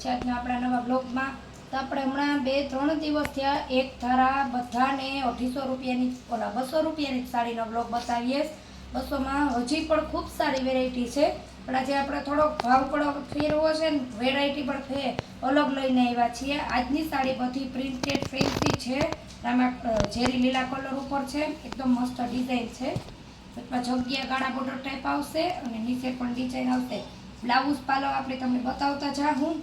છે આજના આપણા નવા બ્લોગમાં. તો આપણે હમણાં બે ત્રણ દિવસ થયા એક ધારા બધાને અઢીસો રૂપિયાની, ઓલા બસો રૂપિયાની સાડીનો બ્લોગ બતાવીએ. બસોમાં હજી પણ ખૂબ સારી વેરાયટી છે. પણ આજે આપણે થોડોક ભાવ પણ ફેરવો છે ને વેરાયટી પણ ફે, અલગ લઈને આવ્યા છીએ. આજની સાડી બધી પ્રિન્ટેડ ફેન્સી છે. આમાં ઝેરી લીલા કલર ઉપર છે. એકદમ મસ્ત ડિઝાઇન છે. વચમાં જગ્યા ગાળા બોર્ડર ટાઈપ આવશે અને નીચે પણ ડિઝાઇન આવશે. બ્લાઉઝ પાલો આપણે તમને બતાવતા જા હું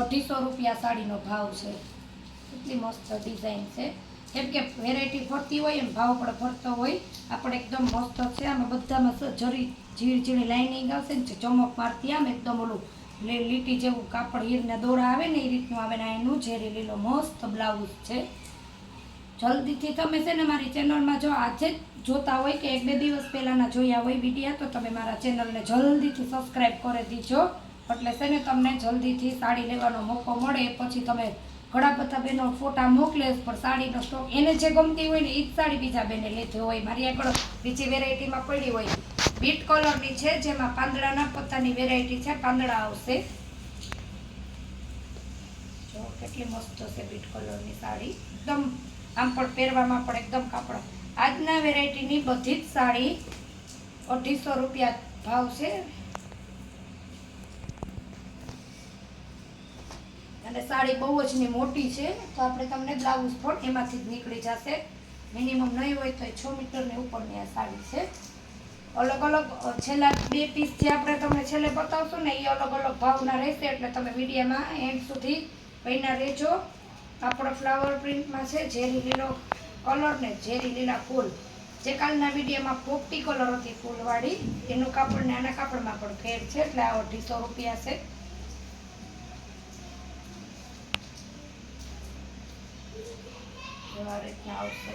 અઢીસો રૂપિયા સાડીનો ભાવ છે. એટલી મસ્ત ડિઝાઇન છે. કેમ કે વેરાયટી ફરતી હોય એમ ભાવ પણ ફરતો હોય. આપણે એકદમ મસ્ત છે. આમાં બધામાં જરી, ઝીણી ઝીણી લાઇનિંગ આવશે ને ચમક મારતી આમ એકદમ ઓલું લીટી જેવું કાપડ હીરના દોરા આવે ને એ રીતનું આવે ને એનું ઝેરી લીલો મસ્ત બ્લાઉઝ છે. જલ્દીથી તમે છે ને મારી ચેનલમાં જો આજે જ જોતા હોય કે એક બે દિવસ પહેલાંના જોયા હોય વિડીયા તો તમે મારા ચેનલને જલ્દીથી સબસ્ક્રાઈબ કરી દીજો. એટલે છે ને તમને જલ્દીથી સાડી લેવાનો મોકો મળે, પછી તમે ઘણા બધા બહેનો ફોટા મોકલે પણ સાડીનો સ્ટોક એને જે ગમતી હોય ને એ જ સાડી બીજા બેને લેતી હોય. મારી આગળ બીજી વેરાયટીમાં પડી હોય. બીટ કલરની છે, જેમાં પાંદડાના પોતાની વેરાયટી છે, પાંદડા આવશે. જો કેટલી મસ્ત છે બીટ કલરની સાડી. એકદમ આમ પણ પહેરવામાં પણ એકદમ કાપડ. આજના વેરાયટીની બધી જ સાડી અઢીસો રૂપિયા ભાવ છે. અને સાડી બહુ જ ની મોટી છે, તો આપણે તમને બ્લાઉઝ પણ એમાંથી જ નીકળી જશે. મિનિમમ નહીં હોય તો છ મીટરની ઉપરની આ સાડી છે. અલગ અલગ છેલ્લા બે પીસ જે આપણે તમને છેલ્લે બતાવશું ને એ અલગ અલગ ભાવના રહેશે, એટલે તમે મીડિયામાં એન્ડ સુધી પહેના રહેજો. કાપડ ફ્લાવર પ્રિન્ટમાં છે, ઝેરી લીલો કલર ને ઝેરી લીલા ફૂલ. જે કાલના મીડિયામાં પોપટી કલર હતી ફૂલવાળી, એનું કાપડ ને આના કાપડમાં પણ ફેર છે, એટલે આ અઢીસો રૂપિયા છે. એવા રીતના આવશે.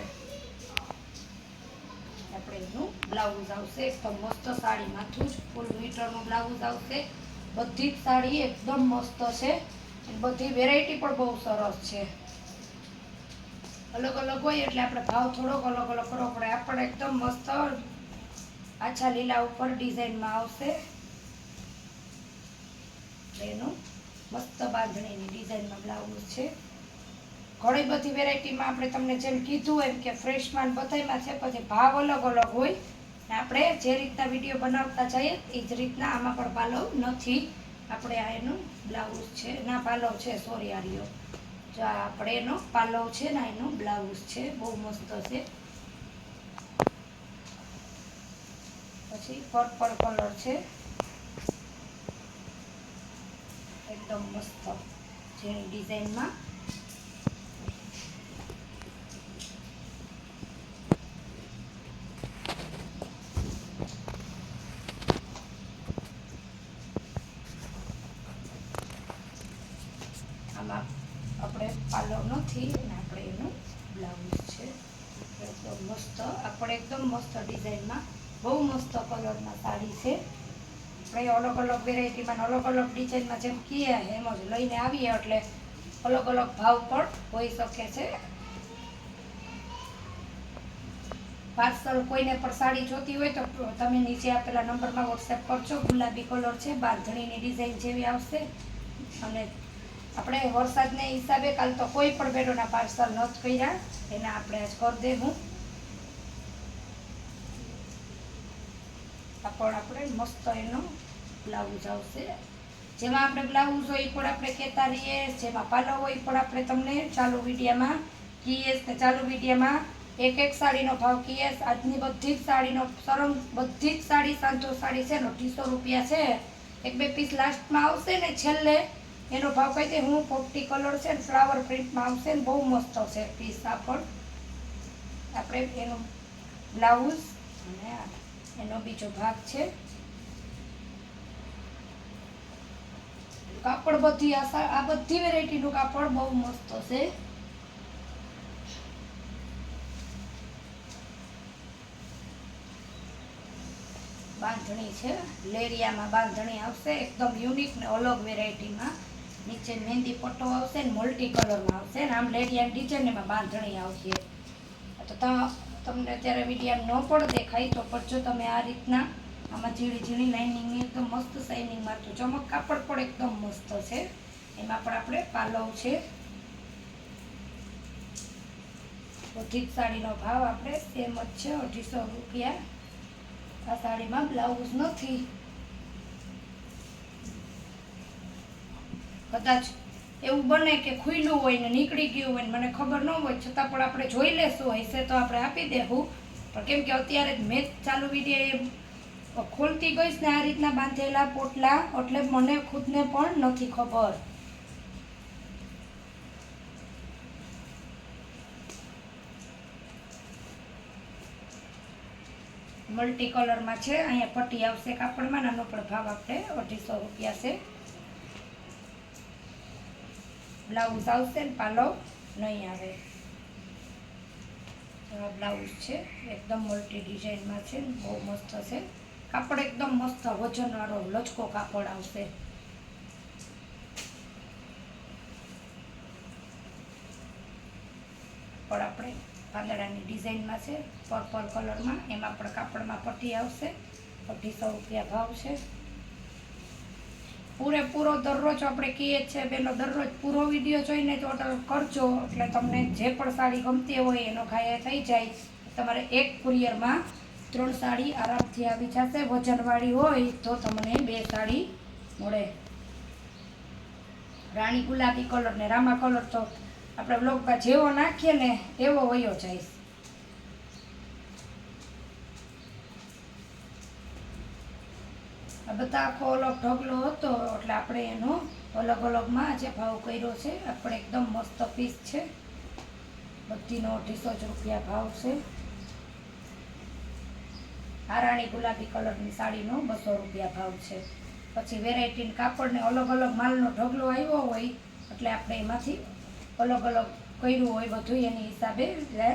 આપણે એનું બ્લાઉઝ આવશે. એકદમ મસ્ત સાડી માથું જ ફૂલ મીટરનું બ્લાઉઝ આવશે. બધી જ સાડી એકદમ મસ્ત છે. બધી વેરાયટી પણ બહુ સરસ છે. અલગ અલગ હોય એટલે આપણે ભાવ થોડોક અલગ અલગ કરવો પડે. આપણે એકદમ મસ્ત આછા લીલા ઉપર ડિઝાઇનમાં આવશે. એનું મસ્ત બાંધણીની ડિઝાઇનમાં બ્લાઉઝ છે. ઘણી બધી વેરાયટીમાં આપણે તમને જેમ કીધું એમ કે ફ્રેશમાં બધામાં છે, પછી ભાવ અલગ અલગ હોય. ને આપણે જે રીતના વીડિયો બનાવતા જઈએ, એ જ રીતના આમાં પણ પાલવ નથી. આપણે આ એનું બ્લાઉઝ છે, ના, પાલવ છે સોરી આર્યો જો આપણે એનો પાલવ છે ને એનો બ્લાઉઝ છે, બહુ મસ્ત છે. પછી પર્પલ કલર છે. એકદમ મસ્ત, જેની ડિઝાઇનમાં આમાં આપણે પાલવ નથી અને આપણે એનું બ્લાઉઝ છે એકદમ મસ્ત આપણે એકદમ મસ્ત ડિઝાઇનમાં મસ્ત કલરમાં સાડી છે. આપણે અલગ અલગ વેરાયટીમાં અલગ અલગ ડિઝાઇનમાં જેમ કહીએ એમ જ લઈને આવીએ એટલે અલગ અલગ ભાવ પણ હોઈ શકે છે. પાર્સલ કોઈને પણ સાડી જોતી હોય તો તમે નીચે આપેલા નંબરમાં વોટ્સએપ કરજો. ગુલાબી કલર છે બાંધણીની ડિઝાઇન જેવી આવશે. અને આપણે વરસાદને હિસાબે કાલ તો કોઈ પણ બેડોના પાર્સલ નથી કર્યા. એના આપણે આજ કરી દેવું. પણ આપણે મસ્ત એનો બ્લાઉઝ આવશે. જેમાં આપણે બ્લાઉઝ હોય એ પણ આપણે કહેતા રહીએ. જેમાં પાલો હોય પણ આપણે તમને ચાલુ વિડીયામાં કહીએ ને ચાલુ વિડીયામાં એક એક સાડીનો ભાવ કહીએ આજની બધી જ સાડીનો સરમ બધી જ સાડી સાંતો સાડી છે. ને અઢીસો રૂપિયા છે. એક બે પીસ લાસ્ટમાં આવશે ને છેલ્લે એનો ભાવ કહી દે હું પોપટી કલર છે ને ફ્લાવર પ્રિન્ટમાં આવશે ને બહુ મસ્ત છે પીસ આ પણ. આપણે એનો બ્લાઉઝ અને આ એનો બીજો ભાગ છે. કાપડ બધી આ બધી વેરાયટીનું કાપડ બહુ મસ્ત છે. બાંધણી છે. લેરિયામાં બાંધણી આવશે. એકદમ યુનિક ને અલગ વેરાયટીમાં. નીચે મહેંદી પટ્ટો આવશે ને મલ્ટી કલરમાં આવશે ને આમ લેરિયા ડિઝાઇન એમાં બાંધણી આવશે. ત- તમને અત્યારે મીડિયા ન પણ દેખાય તો પણ જો તમે આ રીતના આમાં ઝીણી ઝીણી લાઇનિંગની એકદમ મસ્ત શાઇનિંગ મારતું ચમક કાપડ પણ એકદમ મસ્ત છે. એમાં પણ આપણે પાલવ છે. બધી સાડીનો ભાવ આપણે સેમ જ છે, અઢીસો રૂપિયા. આ સાડીમાં બ્લાઉઝ નથી. કદાચ એવું બને કે ખુલ્લું હોય ને નીકળી ગયું હોય ને મને ખબર ન હોય, છતાં પણ આપણે જોઈ લેશું, હશે તો આપણે આપી દેવું. પણ કેમ કે અત્યારે મેચ ચાલુ વીડિયો એ ખોલતી ગઈશ ને આ રીતના બાંધેલા પોટલા, એટલે મને ખુદને પણ નથી ખબર. મલ્ટી કલરમાં છે, અહીંયા પટ્ટી આવશે કાપડમાં, નાનો પણ ભાવ આપણે અઢીસો રૂપિયા છે. બ્લાઉઝ આવશે ને પાલવ નહીં આવે. બ્લાઉઝ છે, એકદમ મલ્ટી ડિઝાઇનમાં છે, બહુ મસ્ત છે. કાપડ એકદમ મસ્ત, વજનવાળો, લચકો કાપડ આવશે. પણ આપણે પાંદડાની ડિઝાઇનમાં છે, પર્પલ કલરમાં, એમાં પણ કાપડમાં પટ્ટી આવશે. અઢીસો રૂપિયા ભાવ છે. પૂરેપૂરો દરરોજ આપણે કહીએ છીએ બેનો દરરોજ પૂરો વીડિયો જોઈને જ ઓર્ડર કરજો. એટલે તમને જે પણ સાડી ગમતી હોય એનો ખાયા થઈ જાય. તમારે એક કુરિયરમાં ત્રણ સાડી આરામથી આવી જશે. વજનવાળી હોય તો તમને બે સાડી મળે. રાણી ગુલાબી કલર ને રામા કલર તો આપણે બ્લોગમાં જેવો નાખીએ ને એવો વયો જાય. આ બધા આખો અલગ ઢગલો હતો, એટલે આપણે એનો અલગ અલગમાં જે ભાવ કર્યો છે. આપણે એકદમ મસ્ત પીસ છે. બધીનો અઢીસો જ રૂપિયા ભાવ છે. હારાણી ગુલાબી કલરની સાડીનો બસો રૂપિયા ભાવ છે. પછી વેરાયટી કાપડને અલગ અલગ માલનો ઢગલો આવ્યો હોય, એટલે આપણે એમાંથી અલગ અલગ કર્યું હોય બધું, એની હિસાબે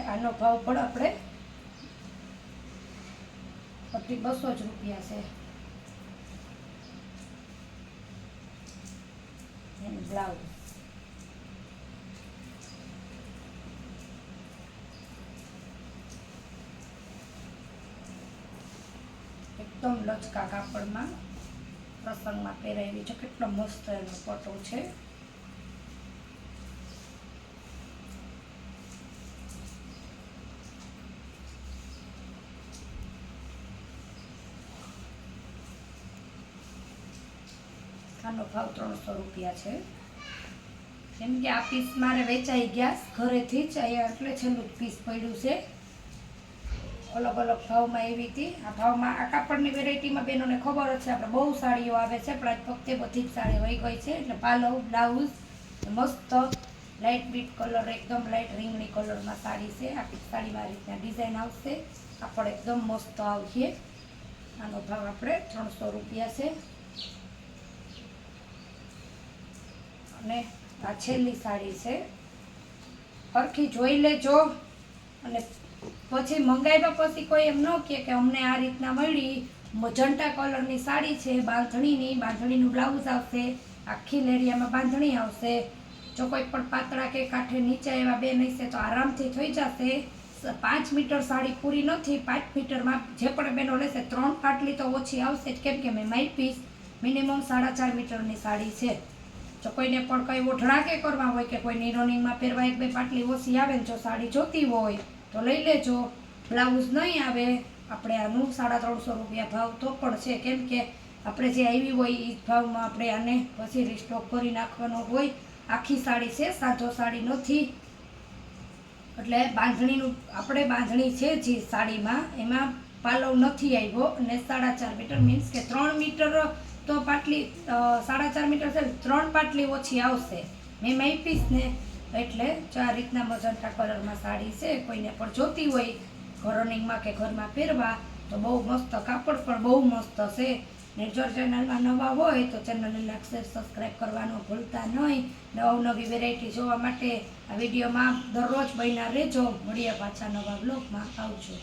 આનો ભાવ પણ આપણે બધી બસો જ રૂપિયા છે. એનું બ્લાઉઝ એકદમ લચકા કાપડમાં પ્રસંગમાં પહેરાવી છે. કેટલો મસ્ત એનો પટો છે આનો ભાવ ત્રણસો રૂપિયા છે. કેમ કે આ પીસ મારે વેચાઈ ગયા ઘરેથી જ અહીંયા એટલે છેલ્લું જ પીસ પડ્યું છે. અલગ અલગ ભાવમાં એવી હતી. આ ભાવમાં આ કાપડની વેરાયટીમાં બેનોને ખબર જ છે, આપણે બહુ સાડીઓ આવે છે, પણ આજ વખતે બધી જ સાડી હોય ગઈ છે, એટલે પાલવ બ્લાઉઝ મસ્ત લાઇટ બીટ કલર એકદમ લાઇટ રીંગણી કલરમાં સાડી છે. આખી સાડીમાં આ રીતના ડિઝાઇન આવશે. કાપડ એકદમ મસ્ત આવશે. આનો ભાવ આપણે ત્રણસો રૂપિયા છે. અને આ છેલ્લી સાડી છે. પરખી જોઈ લેજો. અને પછી મંગાવ્યા પછી કોઈ એમ ન કહે કે અમને આ રીતના મળી. મજંટા કલરની સાડી છે, બાંધણીની. બાંધણીનું બ્લાઉઝ આવશે. આખી લેરિયામાં બાંધણી આવશે. જો કોઈ પણ પાતળા કે કાંઠે નીચે એવા બે હશે તો આરામથી થઈ જશે. પાંચ મીટર સાડી પૂરી નથી. પાંચ મીટરમાં જે પણ બેનો લેશે, ત્રણ પાટલી તો ઓછી આવશે જ. કેમ કે મેં મારી પીસ મિનિમમ સાડા ચાર મીટરની સાડી છે. જો કોઈને પણ કંઈ ઓઢણા કે કરવા હોય કે કોઈ રનિંગમાં પહેરવા એક બે પાટલી ઓછી આવે ને જો સાડી જોતી હોય તો લઈ લેજો. બ્લાઉઝ નહીં આવે આપણે આનું સાડા ત્રણસો રૂપિયા ભાવ તો પણ છે. કેમ કે આપણે જે આવી હોય એ ભાવમાં આપણે આને પછી રિસ્ટોક કરી નાખવાનો હોય. આખી સાડી છે સાજો સાડી નથી. એટલે બાંધણીનું આપણે બાંધણી છે જે સાડીમાં એમાં પાલવ નથી આવ્યો અને સાડા ચાર મીટર મીન્સ કે ત્રણ મીટર તો પાટલી સાડા ચાર મીટર છે, ત્રણ પાટલી ઓછી આવશે. મેં માપીશ ને. એટલે જો આ રીતના મજંટા કલરમાં સાડી છે. કોઈને પણ જોતી હોય, ઘર રનિંગમાં કે ઘરમાં પહેરવા, તો બહુ મસ્ત કાપડ પણ બહુ મસ્ત છે. ને જો ચેનલમાં નવા હોય, તો ચેનલને લાઈક સબસ્ક્રાઈબ કરવાનું ભૂલતા નહીં. નવનવી વેરાયટી જોવા માટે આ વિડીયોમાં દરરોજ બન્યા રહેજો. મળીએ પાછા નવા બ્લોગમાં આવજો.